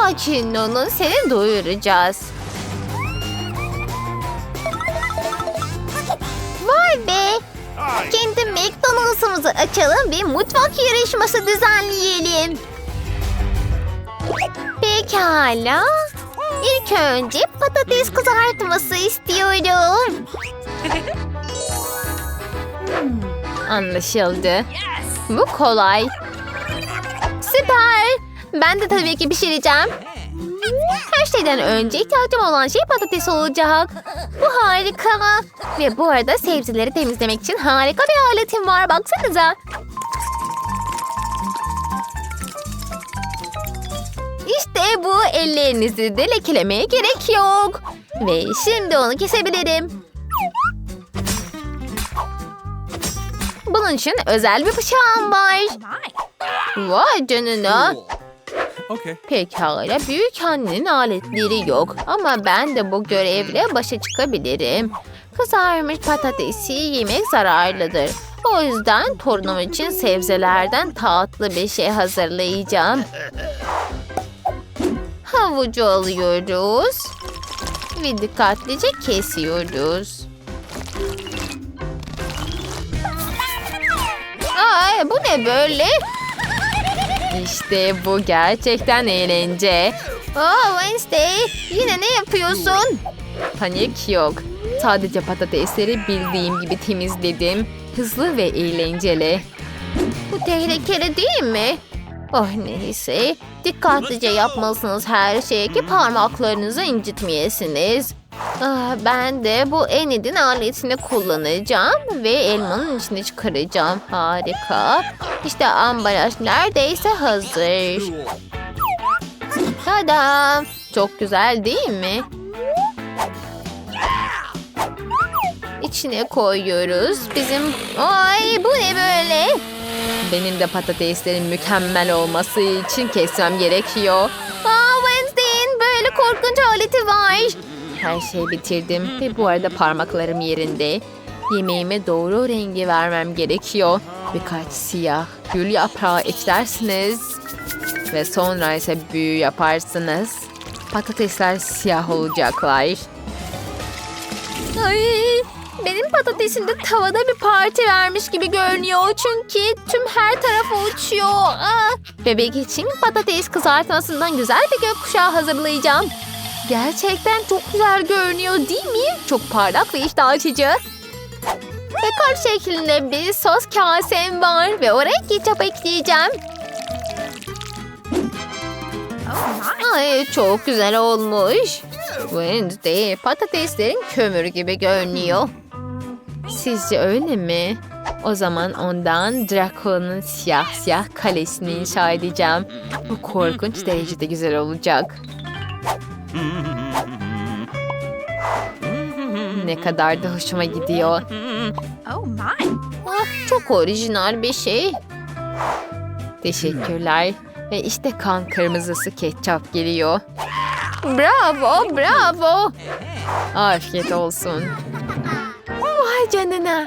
Sakin olun seni doyuracağız. Vay be. Kendi McDonald's'ımızı açalım ve mutfak yarışması düzenleyelim. Pekala. İlk önce patates kızartması istiyorum. Anlaşıldı. Bu kolay. Süper. Ben de tabii ki pişireceğim. Her şeyden önce ihtiyacım olan şey patates olacak. Bu harika. Ve bu arada sebzeleri temizlemek için harika bir aletim var. Baksanıza. İşte bu ellerinizi de lekelemeye gerek yok. Ve şimdi onu kesebilirim. Bunun için özel bir bıçağım var. Vay canına. Okay. Pekala büyük annenin aletleri yok ama ben de bu görevle başa çıkabilirim. Kızarmış patatesi yemek zararlıdır. O yüzden torunum için sebzelerden tatlı bir şey hazırlayacağım. Havucu alıyoruz ve dikkatlice kesiyoruz. Ay bu ne böyle? İşte bu gerçekten eğlence. Oh Wednesday yine ne yapıyorsun? Panik yok. Sadece patatesleri bildiğim gibi temizledim. Hızlı ve eğlenceli. Bu tehlikeli değil mi? Oh neyse. Dikkatlice yapmalısınız her şeyi ki parmaklarınızı incitmeyesiniz. Ah, Ben de bu Enid'in aletini kullanacağım ve elmanın içini çıkaracağım. Harika. İşte ambalaj neredeyse hazır. Tada! Çok güzel değil mi? İçine koyuyoruz. Bizim... Ay bu ne böyle? Benim de patateslerin mükemmel olması için kesmem gerekiyor. Aa Wednesday'in böyle korkunç aleti var. Her şeyi bitirdim ve bu arada parmaklarım yerinde. Yemeğime doğru rengi vermem gerekiyor. Birkaç siyah gül yaprağı eklersiniz. Ve sonra ise büyü yaparsınız. Patatesler siyah olacaklar. Ay, benim patatesim de tavada bir parti vermiş gibi görünüyor. Çünkü tüm her tarafa uçuyor. Aa, bebek için patates kızartmasından güzel bir gökkuşağı hazırlayacağım. Gerçekten çok güzel görünüyor değil mi? Çok parlak ve iştah açıcı. Kalp şeklinde bir sos kasem var ve oraya ketçap ekleyeceğim. Ay çok güzel olmuş. Wednesday patateslerin kömür gibi görünüyor. Sizce öyle mi? O zaman ondan Dracula'nın siyah siyah kalesini inşa edeceğim. Bu korkunç derecede güzel olacak. Ne kadar da hoşuma gidiyor. Oh my. Ah, çok orijinal bir şey. Teşekkürler. Ve işte kan kırmızısı ketçap geliyor. Bravo, bravo. Afiyet olsun. Vay canına.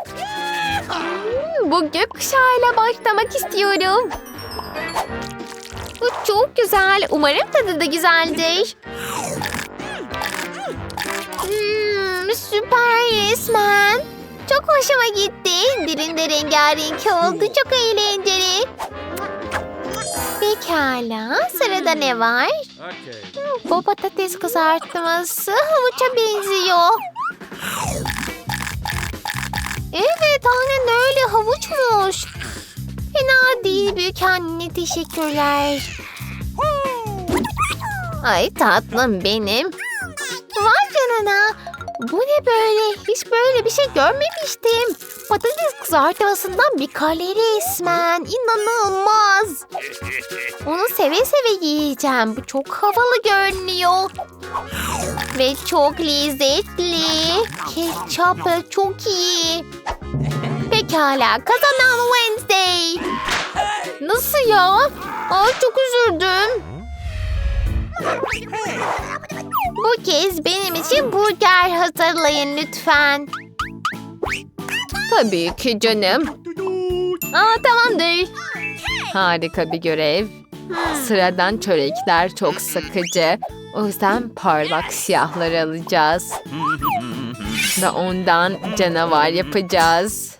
Hmm, Bu gökkuşağıyla başlamak istiyorum. Bu çok güzel. Umarım tadı da güzeldir. Hmm, süper resmen. Çok hoşuma gitti. Dilinde rengarenk oldu. Çok eğlenceli. Pekala. Sırada ne var? Okay. Bu patates kızartması havuça benziyor. Evet aynen öyle havuçmuş. Fena değil büyük anne teşekkürler. Ay tatlım benim. Vay canına. Bu ne böyle? Hiç böyle bir şey görmemiştim. Patates kızartmasından bir kale resmen. İnanılmaz. Onu seve seve yiyeceğim. Bu çok havalı görünüyor. Ve çok lezzetli. Ketçap da çok iyi. Pekala kazanan Wednesday. Nasıl ya? Aa, çok üzüldüm. Bu kez benim için burger hazırlayın lütfen. Tabii ki canım. Aa, tamamdır. Harika bir görev. Sıradan çörekler çok sıkıcı. O yüzden parlak siyahları alacağız. Ve ondan canavar yapacağız.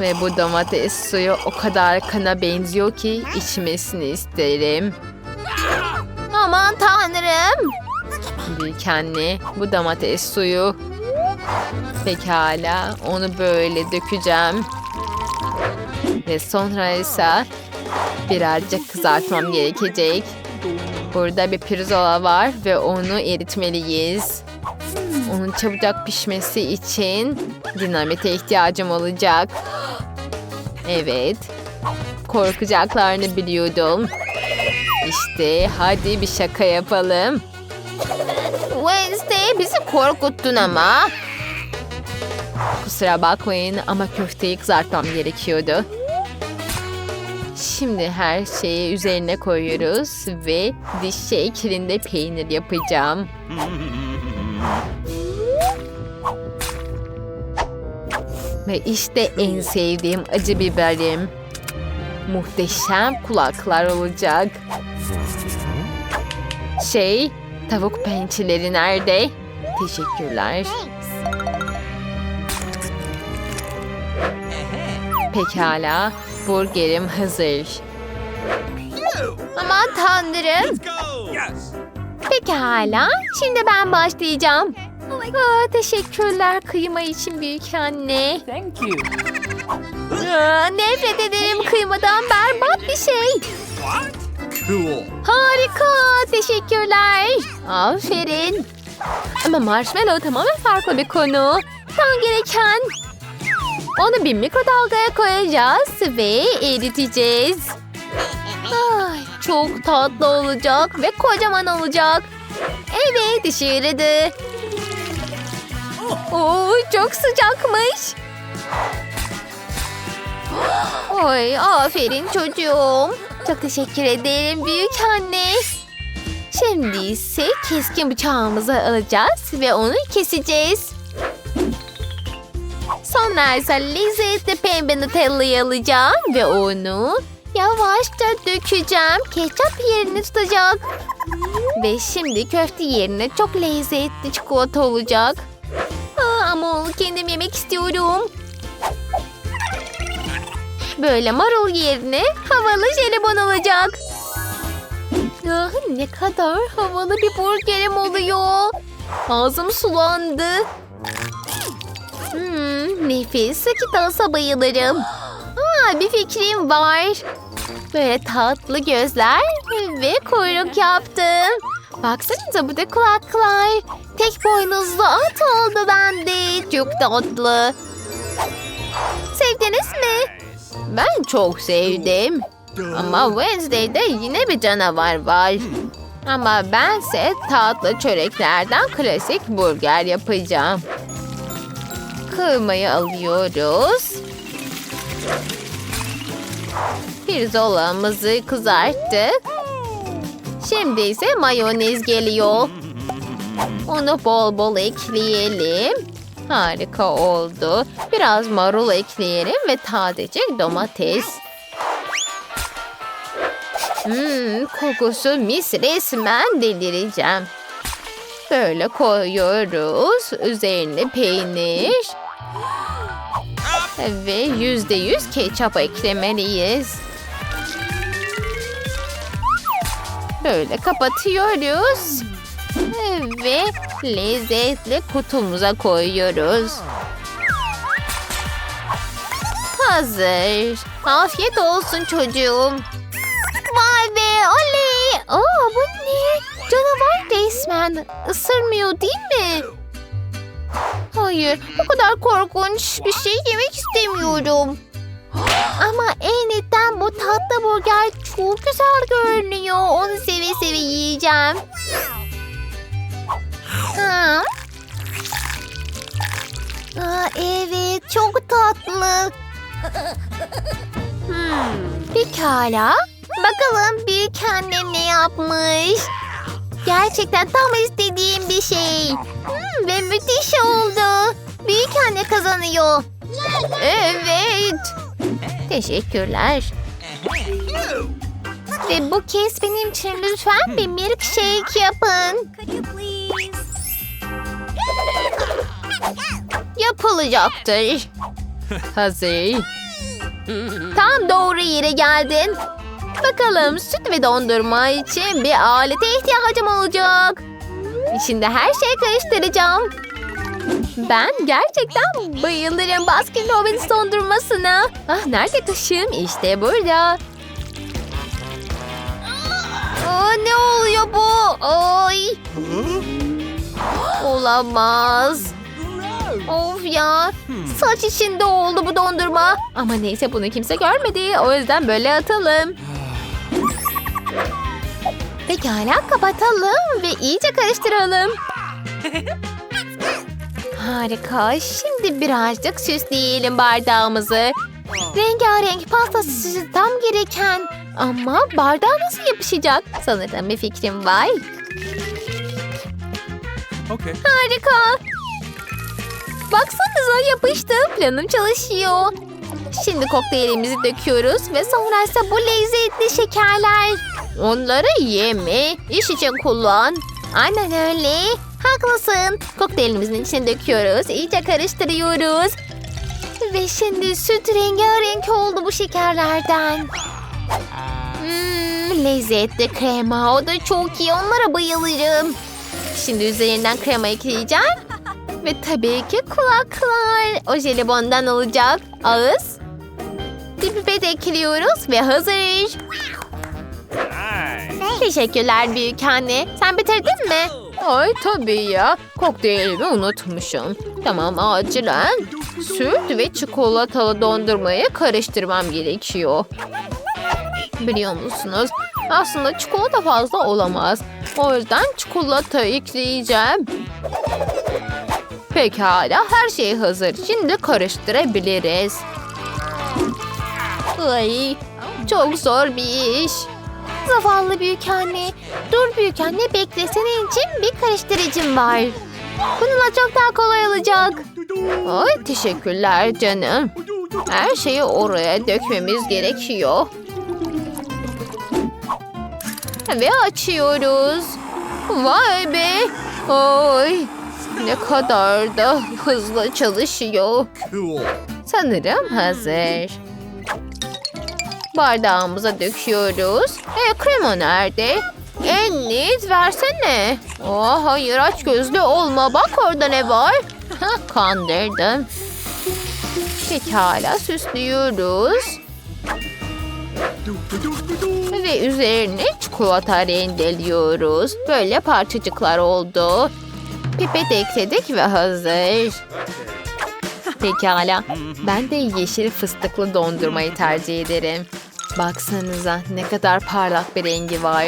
Ve bu domates suyu o kadar kana benziyor ki içmesini isterim. Aman tanrım. Büyük anne, bu domates suyu. Pekala, onu böyle dökeceğim. Ve sonra ise birazcık kızartmam gerekecek. Burada bir pirzola var ve onu eritmeliyiz. Onun çabucak pişmesi için dinamite ihtiyacım olacak. Evet. Korkacaklarını biliyordum. İşte hadi bir şaka yapalım. Wednesday bizi korkuttun ama. Kusura bakmayın ama köfteyi kızartmam gerekiyordu. Şimdi her şeyi üzerine koyuyoruz ve diş şeklinde peynir yapacağım. Ve işte en sevdiğim acı biberim. Muhteşem kulaklar olacak. Şey, tavuk pençeleri nerede? Teşekkürler. Pekala, burgerim hazır. Aman tanrım. Pekala, şimdi ben başlayacağım. Aa, teşekkürler kıyma için büyük anne. Thank you. Aa, nefret ederim kıymadan berbat bir şey. What? Cool. Harika, teşekkürler. Aferin. Ama marshmallow tamamen farklı bir konu. Tam gereken. Onu bir mikrodalgaya koyacağız ve eriteceğiz. Ay, çok tatlı olacak ve kocaman olacak. Evet, işe yaradı. Oo, çok sıcakmış. Oy, aferin çocuğum. Çok teşekkür ederim büyük anne. Şimdi ise keskin bıçağımızı alacağız ve onu keseceğiz. Sonra ise lezzetli pembe Nutella'yı alacağım ve onu yavaşça dökeceğim. Ketçap yerini tutacak. Ve şimdi köfte yerine çok lezzetli çikolata olacak. Onu kendim yemek istiyorum. Böyle marul yerine havalı jelibon olacak. Ah, ne kadar havalı bir burgerim oluyor. Ağzım sulandı. Hmm, nefis sakit olsa bayılırım. Aa, bir fikrim var. Böyle tatlı gözler ve kuyruk yaptım. Baksanıza bu da kulaklar. Tek boynuzlu at oldu bende. Çok tatlı. Sevdiniz mi? Ben çok sevdim. Ama Wednesday'de yine bir canavar var. Ama bense tatlı çöreklerden klasik burger yapacağım. Kıymayı alıyoruz. Pirzolamızı kızarttık. Şimdi ise mayonez geliyor. Onu bol bol ekleyelim. Harika oldu. Biraz marul ekleyelim ve tazecik domates. Hmm, kokusu mis resmen delireceğim. Böyle koyuyoruz. Üzerine peynir. Ve yüzde yüz ketçap eklemeliyiz. Böyle kapatıyoruz. Ve lezzetli kutumuza koyuyoruz. Hazır. Afiyet olsun çocuğum. Vay be oley. Aa, bu ne? Canavar resmen. Isırmıyor değil mi? Hayır bu kadar korkunç bir şey yemek istemiyorum. Ama en iyiden bu tatlı burger çok güzel görünüyor. Onu seve seve yiyeceğim. Aa, evet çok tatlı. Hmm, pekala. Bakalım büyük annem ne yapmış. Gerçekten tam istediğim bir şey. Hmm, ve müthiş oldu. Büyük anne kazanıyor. Evet. Teşekkürler. Ve bu kez benim için lütfen bir milkshake yapın. Yapılacaktır. Hazır. Tam doğru yere geldin. Bakalım süt ve dondurma için bir alete ihtiyacım olacak. İçinde her şeyi karıştıracağım. Ben gerçekten bayılırım Baskin Robbins dondurmasına. Ah nerede kaşığım? İşte burada. Aa, ne oluyor bu? Ay. Olamaz. Of ya. Saç içinde oldu bu dondurma. Ama neyse bunu kimse görmedi. O yüzden böyle atalım. Pekala kapatalım ve iyice karıştıralım. Harika. Şimdi birazcık süsleyelim bardağımızı. Rengarenk pasta süsü tam gereken. Ama bardağa nasıl yapışacak? Sanırım bir fikrim var. Okay. Harika. Baksanıza yapıştı. Planım çalışıyor. Şimdi kokteylimizi döküyoruz ve sonra ise bu lezzetli şekerler. Onları yeme, iş için kullan. Aynen öyle. Haklısın. Kokteylimizin içine döküyoruz. iyice karıştırıyoruz. Ve şimdi süt rengarenk oldu bu şekerlerden. Hmm, lezzetli krema. O da çok iyi. Onlara bayılırım. Şimdi üzerinden krema ekleyeceğim. Ve tabii ki kulaklar. O jelibondan olacak. Ağız. Bir pipet ekliyoruz ve hazır. Teşekkürler büyük anne. Sen bitirdin mi? Ay tabii ya. Kokteylimi unutmuşum. Tamam acilen süt ve çikolatalı dondurmayı karıştırmam gerekiyor. Biliyor musunuz? Aslında çikolata fazla olamaz. O yüzden çikolata ekleyeceğim. Pekala her şey hazır. Şimdi karıştırabiliriz. Ay çok zor bir iş. Zavallı büyük anne. Dur büyük anne bekle. Senin için bir karıştırıcım var. Bununla çok daha kolay olacak. Ay teşekkürler canım. Her şeyi oraya dökmemiz gerekiyor. Ve açıyoruz. Vay be. Ay ne kadar da hızlı çalışıyor. Sanırım hazır. Bardağımıza döküyoruz. E krema nerede? Enlit versene. Oh, hayır aç gözlü olma. Bak orada ne var. Kandırdım. Pekala süslüyoruz. Ve üzerine çikolata rendeliyoruz. Böyle parçacıklar oldu. Pipet ekledik ve hazır. Pekala. Ben de yeşil fıstıklı dondurmayı tercih ederim. Baksanıza ne kadar parlak bir rengi var.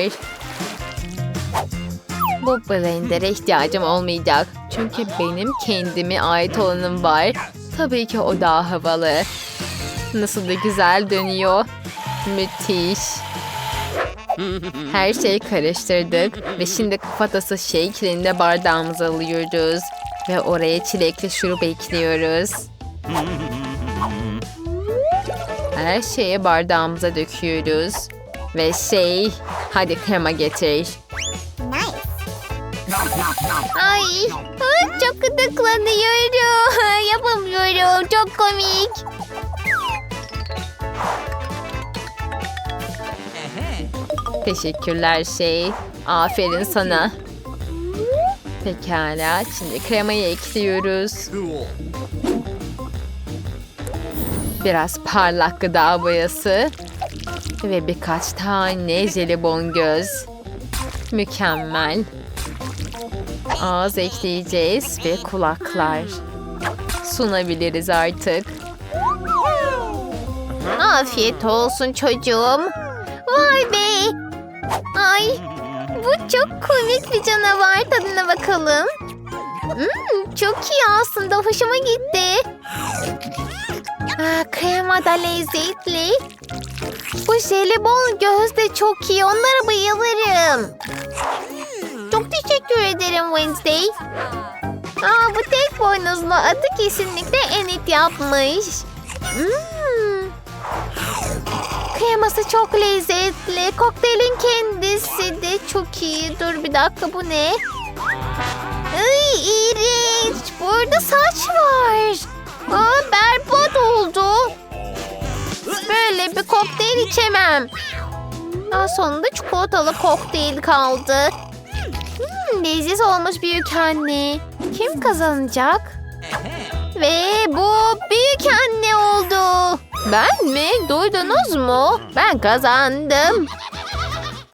Bu blender'e ihtiyacım olmayacak. Çünkü benim kendime ait olanım var. Tabii ki o daha havalı. Nasıl da güzel dönüyor. Müthiş. Her şeyi karıştırdık ve şimdi kafatası şeklinde bardağımıza alıyoruz. Ve oraya çilekli şurup ekliyoruz. Her şeyi bardağımıza döküyoruz. Ve şey, hadi krema getir. Ay, ay, çok gıdıklanıyorum. Yapamıyorum. Çok komik. Teşekkürler şey. Aferin sana. Pekala, şimdi kremayı ekliyoruz. Biraz parlak gıda boyası. Ve birkaç tane jelibon göz. Mükemmel. Ağız ekleyeceğiz ve kulaklar. Sunabiliriz artık. Afiyet olsun çocuğum. Ay, bu çok komik bir canavar. Tadına bakalım. Hmm, çok iyi aslında. Hoşuma gitti. Aa, krema da lezzetli. Bu jelibon göz de çok iyi. Onlara bayılırım. Çok teşekkür ederim Wednesday. Aa, bu tek boynuzlu adı kesinlikle Enid yapmış. Hmm. Kreması çok lezzetli. Kokteylin kendisi de çok iyi. Dur bir dakika bu ne? Ay iğrenç. Burada saç var. Aa, berbat oldu. Böyle bir kokteyl içemem. Aa, sonunda çikolatalı kokteyl kaldı. Hmm, leziz olmuş büyük anne. Kim kazanacak? Ve bu büyük anne oldu. Ben mi? Duydunuz mu? Ben kazandım.